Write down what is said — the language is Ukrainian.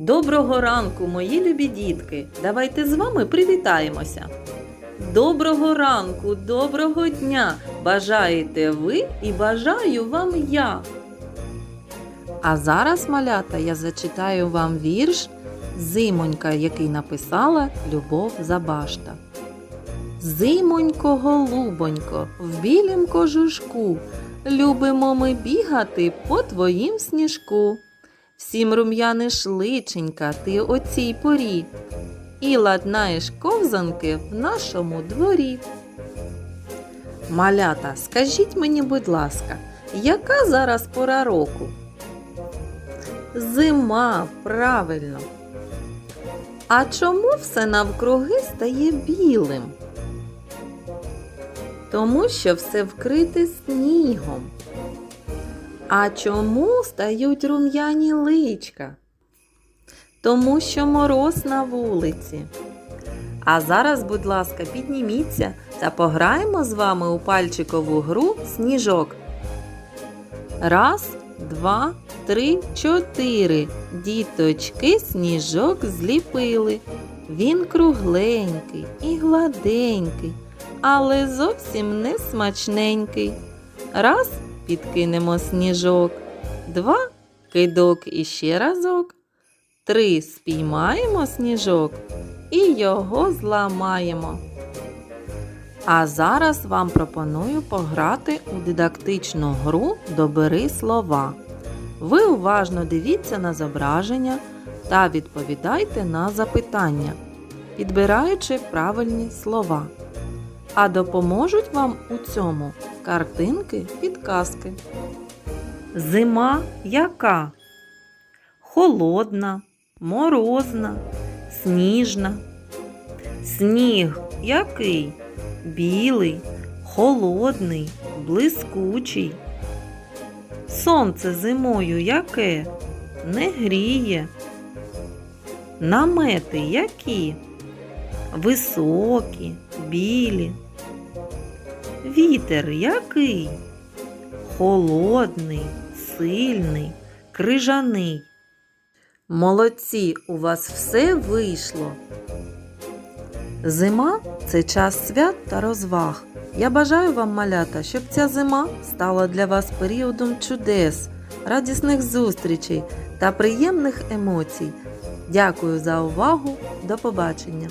Доброго ранку, мої любі дітки! Давайте з вами привітаємося. Доброго ранку, доброго дня! Бажаєте ви і бажаю вам я. А зараз, малята, я зачитаю вам вірш Зимонька, який написала Любов Забашта. Зимонько, голубонько, в білім кожушку, любимо ми бігати по твоїм сніжку. Всім рум'яниш личенька ти о цій порі, і ладнаєш ковзанки в нашому дворі. Малята, скажіть мені, будь ласка, яка зараз пора року? Зима, правильно. А чому все навкруги стає білим? Тому що все вкрите снігом. А чому стають рум'яні личка? Тому що мороз на вулиці. А зараз, будь ласка, підніміться та пограємо з вами у пальчикову гру сніжок. Раз, два, три, чотири. Діточки сніжок зліпили. Він кругленький і гладенький, але зовсім не смачненький. Раз підкинемо сніжок, два кидок іще разок, три спіймаємо сніжок і його зламаємо. А зараз вам пропоную пограти у дидактичну гру Добери слова. Ви уважно дивіться на зображення та відповідайте на запитання, підбираючи правильні слова. А допоможуть вам у цьому картинки підказки. Зима яка? Холодна, морозна, сніжна. Сніг який? Білий, холодний, блискучий. Сонце зимою яке? Не гріє. Намети які? Високі, білі. Вітер який? Холодний, сильний, крижаний. Молодці, у вас все вийшло. Зима це час свят та розваг. Я бажаю вам, малята, щоб ця зима стала для вас періодом чудес, радісних зустрічей та приємних емоцій. Дякую за увагу. До побачення!